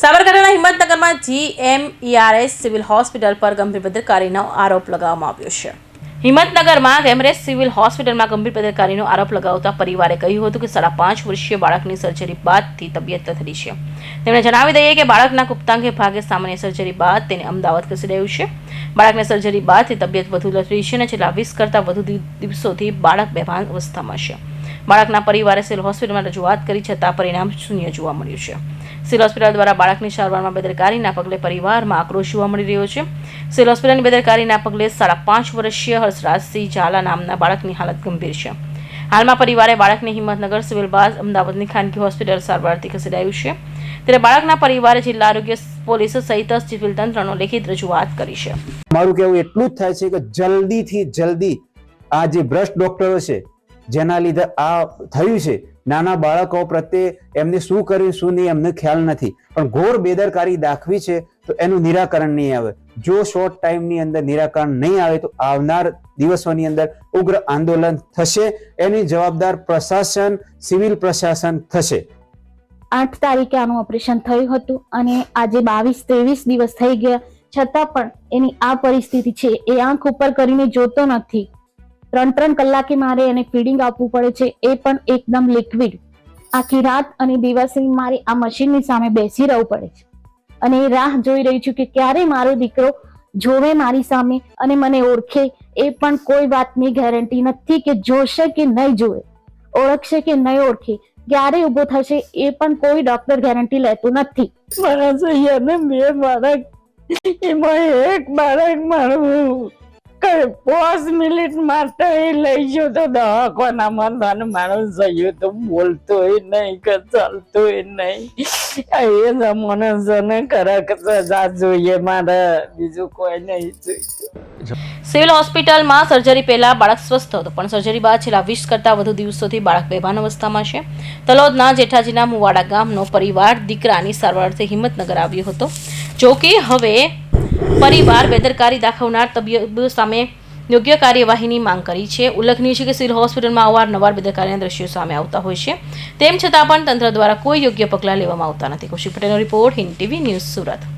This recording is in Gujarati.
સાબરકાંઠાના હિંમતનગરમાં જીએમઈઆરએસ સિવિલ હોસ્પિટલ પર ગંભીર બેદરકારીનો આરોપ લગાવવામાં આવ્યો છે. હિંમતનગરમાં કેમરેજ સિવિલ હોસ્પિટલમાં ગંભીર બેદરકારીનો આરોપ લગાવતા પરિવારે કહ્યું હતું કે સાડા પાંચ વર્ષીય બાળકની સર્જરી બાદથી તબિયત લથડી છે. તેમણે જણાવી દઈએ કે બાળકના ગુપ્તાંગે ભાગે સામાન્ય સર્જરી બાદ તેને અમદાવાદ ખસેડાયું છે. બાળકને સર્જરી બાદથી તબિયત વધુ લથડી છે અને છેલ્લા વીસ કરતાં વધુ દિવસોથી બાળક બેભાન અવસ્થામાં છે. બાળકના પરિવારે સિવિલ હોસ્પિટલમાં રજૂઆત કરી છતાં પરિણામ શૂન્ય જોવા મળ્યું છે. સિવિલ હોસ્પિટલ દ્વારા બાળકની સારવારમાં બેદરકારીના પગલે પરિવારમાં આક્રોશ જોવા મળી રહ્યો છે. સિવિલ હોસ્પિટલની બેદરકારીના પગલે સાડા પાંચ વર્ષીય હર્ષરાજસિંહ ઝાલા નામના બાળકની હાલત ગંભીર છે. હાલમાં પરિવારે બાળકને હિંમતનગર સિવિલ બાદ અમદાવાદની ખાનગી હોસ્પિટલ સારવારથી ખસેડાયું છે. ત્યારે બાળકના પરિવારે જિલ્લા આરોગ્ય પોલીસ સહિત સિવિલ તંત્રનો લેખિત રજૂઆત કરી છે. મારું કહેવું એટલું જ થાય છે કે જલ્દીથી જલ્દી આ જે ભ્રષ્ટ ડોક્ટરો છે જેના લીધે આ થયું છે. નાના બાળકો પ્રત્યે એમને શું કર્યું, શું નહીં, એમને ખ્યાલ નથી. પણ ઘોર બેદરકારી દાખવી છે, તો એનું નિરાકરણ નહીં આવે. જો શોર્ટ ટાઈમની અંદર નિરાકરણ નહીં આવે, તો આવનાર દિવસોની અંદર ઉગ્ર આંદોલન થશે. એની જવાબદાર પ્રશાસન, સિવિલ પ્રશાસન થશે. આઠ તારીખે આનું ઓપરેશન થયું હતું અને આજે બાવીસ, ત્રેવીસ દિવસ થઈ ગયા. છતાં પણ એની આ પરિસ્થિતિ છે, એ આંખ ઉપર કરીને જોતો નથી. ત્રણ ત્રણ કલાકે મારે એને ફીડિંગ આપવું પડે છે, એ પણ એકદમ લિક્વિડ આખી રાત અને દિવસે મારે આ મશીનની સામે બેસી રહેવું પડે છે. અને એ રાહ જોઈ રહી છું કે ક્યારે મારો દીકરો જોવે મારી સામે અને મને ઓળખે, એ પણ કોઈ વાતની ગેરંટી નથી કે જોશે કે નહીં જોવે. ઓળખશે કે નહીં ઓળખે, ક્યારે ઊભો થશે એ પણ કોઈ ડોક્ટર ગેરંટી લેતું નથી. મારા સૈયાને બે બાળક એમાં એક બાળક મારું પાંચ મિનિટ માટે લઈ ગયો તો દવાખાના માં મારો સૈયો તો બોલતોય નહીં કે ચાલતોય નહીં. એ જમાનો જને કડક સજા જોઈએ, મારે બીજું કોઈ નહીં જોઈતું. સિવિલ હોસ્પિટલમાં સર્જરી પહેલા બાળક સ્વસ્થ હતો, પણ સર્જરી બાદ છેલ્લા વીસ કરતાં વધુ દિવસોથી બાળક બેભાન અવસ્થામાં છે. તલોદના જેઠાજીના મુવાડા ગામનો પરિવાર દીકરાની સારવારથી હિંમતનગર આવ્યો હતો. જો કે હવે પરિવાર બેદરકારી દાખવનાર તબીબ સામે યોગ્ય કાર્યવાહીની માંગ કરી છે. ઉલ્લેખનીય છે કે સિવિલ હોસ્પિટલમાં અવારનવાર બેદરકારીના દ્રશ્યો સામે આવતા હોય છે. તેમ છતાં પણ તંત્ર દ્વારા કોઈ યોગ્ય પગલાં લેવામાં આવતા નથી. કૌશિક પટેલનો report Hind TV news Surat.